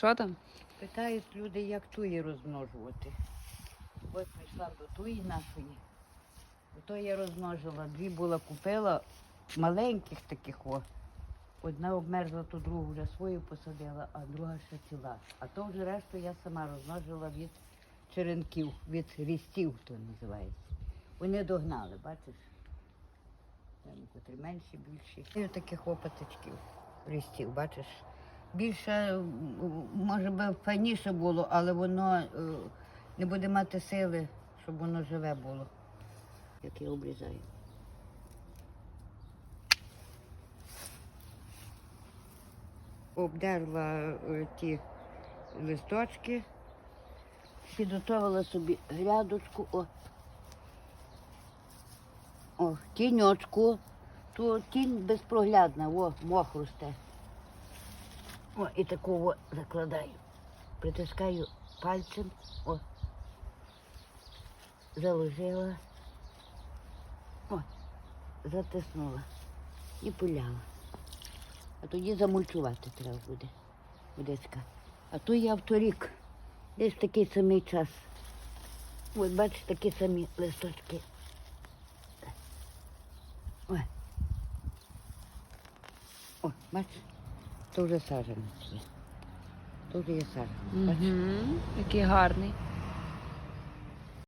Що там? Питають люди, як туї розмножувати. От прийшла до туї нашої. Ото я розмножила. Дві була купила маленьких таких о. Одна обмерзла, то другу вже свою посадила, а друга ще ціла. А то вже решту я сама розмножила від черенків, від рістів, то називається. Вони догнали, бачиш? Там котрі менші, більші. І таких опаточків, рістів, бачиш? Більше, може би, файніше було, але воно е, не буде мати сили, щоб воно живе було. Як я обрізаю. Обдерла е, ті листочки, підготовила собі грядочку. О. О, тіньочку. Тут тінь безпроглядна, о, мох росте. О, і такого закладаю. Притискаю пальцем, о, заложила, о, затиснула і пиляла. А тоді замульчувати треба буде. Водичка. А то я в торік, десь такий самий час. Ось бачите, такі самі листочки. Ой. О, бачиш, то вже саджанець є. То є саджанець. Угу. Який гарний.